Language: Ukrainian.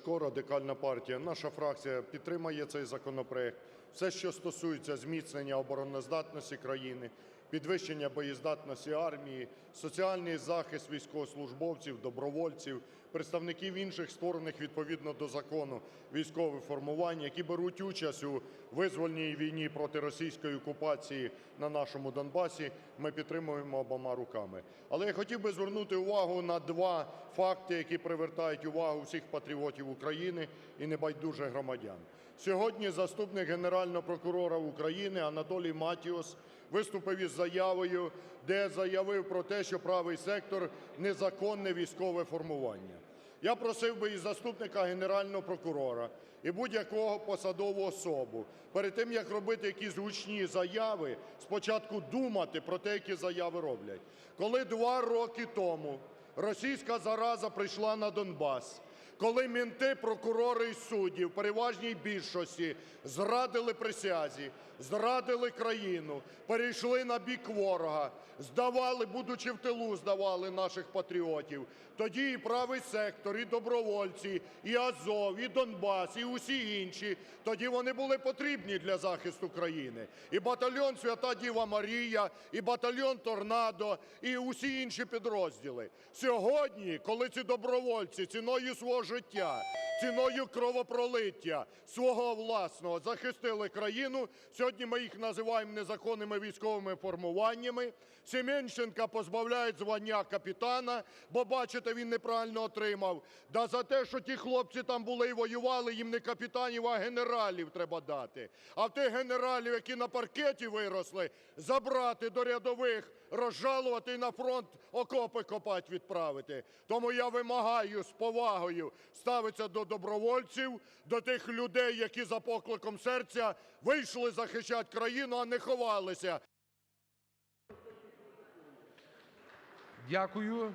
Ляшко, Радикальна партія. Наша фракція підтримає цей законопроект. Все, що стосується зміцнення обороноздатності країни, підвищення боєздатності армії, соціальний захист військовослужбовців, добровольців, представників інших створених відповідно до закону військових формувань, які беруть участь у визвольній війні проти російської окупації на нашому Донбасі, ми підтримуємо обома руками. Але я хотів би звернути увагу на два факти, які привертають увагу всіх патріотів України і небайдужих громадян. Сьогодні заступник Генерального прокурора України Анатолій Матіос виступив із заявою, де заявив про те, що правий сектор незаконне військове формування. Я просив би і заступника Генерального прокурора, і будь-якого посадову особу перед тим, як робити якісь гучні заяви, спочатку думати про те, які заяви роблять. Коли два роки тому російська зараза прийшла на Донбас, коли менти, прокурори і судді в переважній більшості зрадили присязі, зрадили країну, перейшли на бік ворога, здавали, будучи в тилу, здавали наших патріотів, тоді і правий сектор, і добровольці, і Азов, і Донбас, і усі інші, тоді вони були потрібні для захисту країни. І батальйон Свята Діва Марія, і батальйон Торнадо, і усі інші підрозділи. Сьогодні, коли ці добровольці ціною свого життя ціною кровопролиття свого власного захистили країну, сьогодні ми їх називаємо незаконними військовими формуваннями. Семенченка позбавляють звання капітана, бо, бачите, він неправильно отримав. Да за те, що ті хлопці там були і воювали, їм не капітанів, а генералів треба дати. А в тих генералів, які на паркеті виросли, забрати до рядових, розжалувати і на фронт окопи копати відправити. Тому я вимагаю з повагою ставитися до добровольців, до тих людей, які за покликом серця вийшли захищати країну, а не ховалися. Дякую.